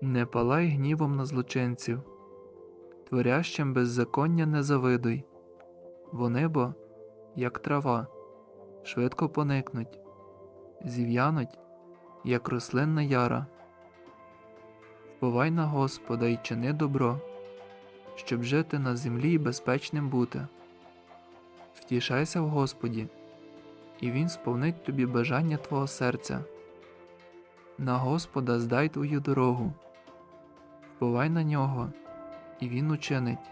Не палай гнівом на злочинців, творящим беззаконня не завидуй, вони бо, як трава, швидко поникнуть, зів'януть, як рослинна яра. Вповай на Господа й чини добро, щоб жити на землі і безпечним бути. Втішайся в Господі, і Він сповнить тобі бажання твого серця. На Господа здай твою дорогу, вповай на нього, і Він учинить,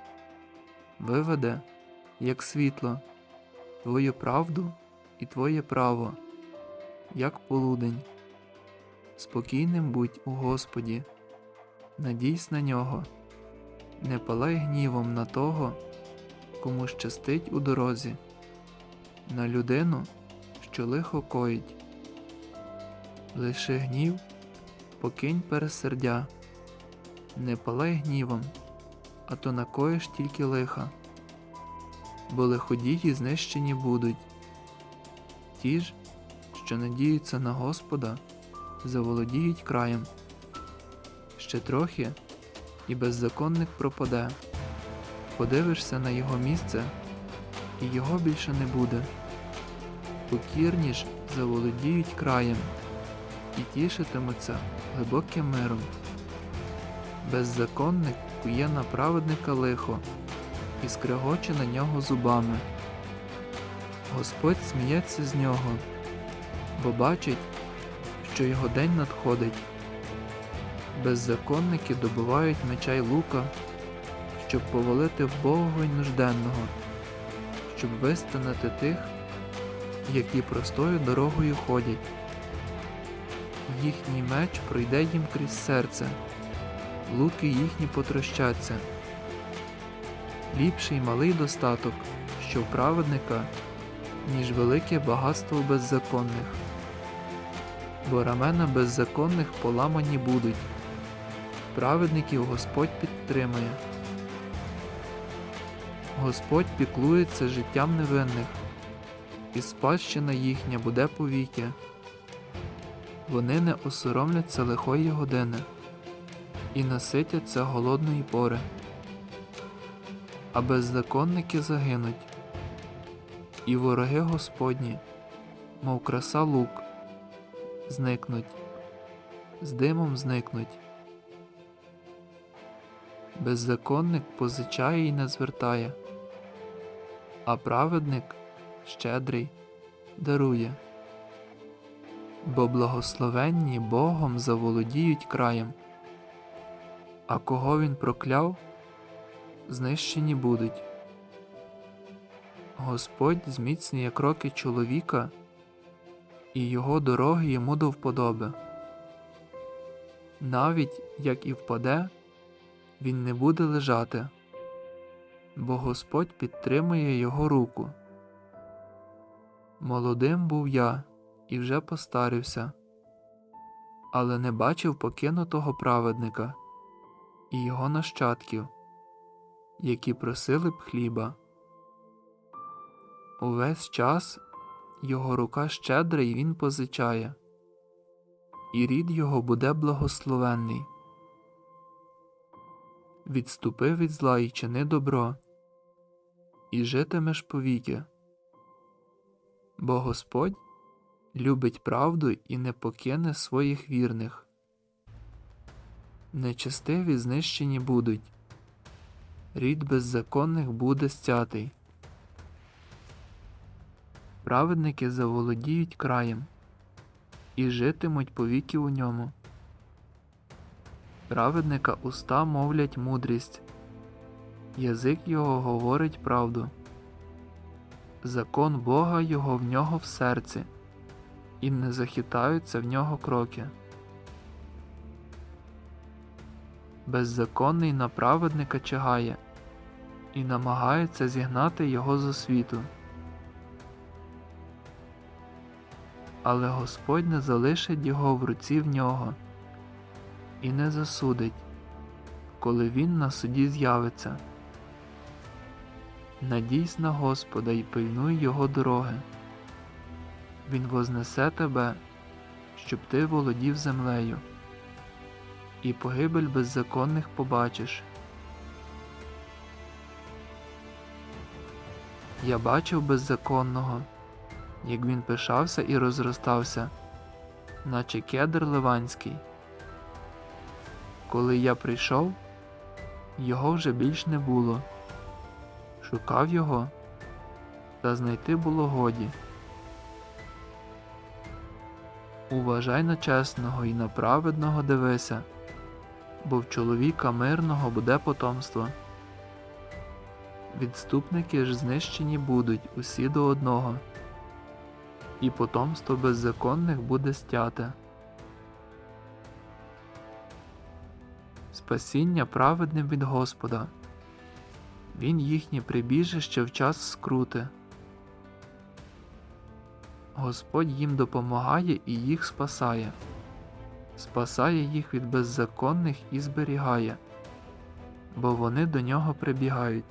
виведе, як світло, твою правду і твоє право, як полудень. Спокійним будь у Господі, надійсь на нього, не палай гнівом на того, кому щастить у дорозі, на людину, що лихо коїть. Лиши гнів, покинь пересердя, не палай гнівом, а то накоїш тільки лиха, бо лиходії знищені будуть. Ті ж, що надіються на Господа, заволодіють краєм. Ще трохи, і беззаконник пропаде. Подивишся на його місце, і його більше не буде. Покірні ж заволодіють краєм і тішитимуться глибоким миром. Беззаконник кує на праведника лихо і скрегоче на нього зубами. Господь сміється з нього, бо бачить, що його день надходить. Беззаконники добувають меча й лука, щоб повалити вбогого й нужденного, щоб вистанити тих, які простою дорогою ходять. Їхній меч пройде їм крізь серце, луки їхні потрощаться. Ліпший малий достаток, що в праведника, ніж велике багатство беззаконних, бо рамена беззаконних поламані будуть, праведників Господь підтримує. Господь піклується життям невинних, і спадщина їхня буде повіки. Вони не осоромляться лихої години і наситяться голодної пори, а беззаконники загинуть, і вороги Господні, мов краса лук, зникнуть, з димом зникнуть. Беззаконник позичає і не звертає, а праведник щедрий дарує бо благословенні Богом заволодіють краєм, а кого він прокляв, знищені будуть. Господь зміцнює кроки чоловіка, і його дороги йому до вподоби. Навіть як і впаде, він не буде лежати, бо Господь підтримує його руку. Молодим був я і вже постарився, але не бачив покинутого праведника і його нащадків, які просили б хліба. Увесь час його рука щедра і він позичає, і рід його буде благословенний. Відступи від зла і чини добро, і житимеш повіки, бо Господь любить правду і не покине своїх вірних. Нечестиві знищені будуть, рід беззаконних буде стятий. Праведники заволодіють краєм і житимуть повіки у ньому. Праведника уста мовлять мудрість, язик його говорить правду. Закон Бога його в нього в серці і не захитаються в нього кроки. Беззаконний на праведника чигає і намагається зігнати його з світу. Але Господь не залишить його в руці в нього і не засудить, коли він на суді з'явиться. Надійсь на Господа і пильнуй його дороги. Він вознесе тебе, щоб ти володів землею, і погибель беззаконних побачиш. Я бачив беззаконного, як він пишався і розростався, наче кедр ливанський. Коли я прийшов, його вже більш не було. Шукав його, та знайти було годі. Уважай на чесного і на праведного дивися, бо в чоловіка мирного буде потомство. Відступники ж знищені будуть усі до одного, і потомство беззаконних буде стяте. Спасіння праведним від Господа. Він їхнє прибіжище в час скрути. Господь їм допомагає і їх спасає, спасає їх від беззаконних і зберігає, бо вони до нього прибігають.